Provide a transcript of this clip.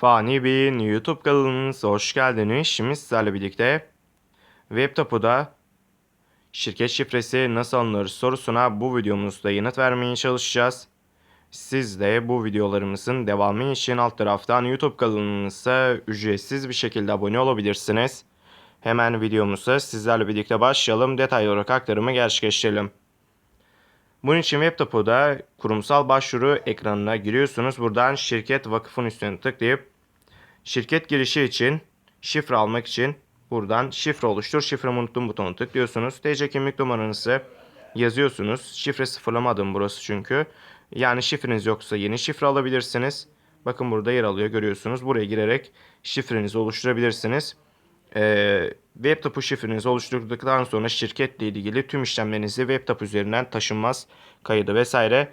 Fani Bey'in YouTube kanalınıza hoş geldiniz. Şimdi sizlerle birlikte Web Tapu'da şirket şifresi nasıl alınır sorusuna bu videomuzda yanıt vermeye çalışacağız. Siz de bu videolarımızın devamı için alt taraftan YouTube kanalımıza ücretsiz bir şekilde abone olabilirsiniz. Hemen videomuza sizlerle birlikte başlayalım. Detaylı olarak aktarımı gerçekleştirelim. Bunun için web tapuda kurumsal başvuru ekranına giriyorsunuz. Buradan şirket vakıfın üstüne tıklayıp şirket girişi için şifre almak için buradan şifre oluştur. Şifremi unuttum butonuna tıklıyorsunuz. TC kimlik numaranızı yazıyorsunuz. Şifre sıfırlama adım burası çünkü. Yani şifreniz yoksa yeni şifre alabilirsiniz. Bakın burada yer alıyor görüyorsunuz. Buraya girerek şifrenizi oluşturabilirsiniz. Ee, web tapu şifrenizi oluşturduktan sonra şirketle ilgili tüm işlemlerinizi web tapu üzerinden taşınmaz kaydı vesaire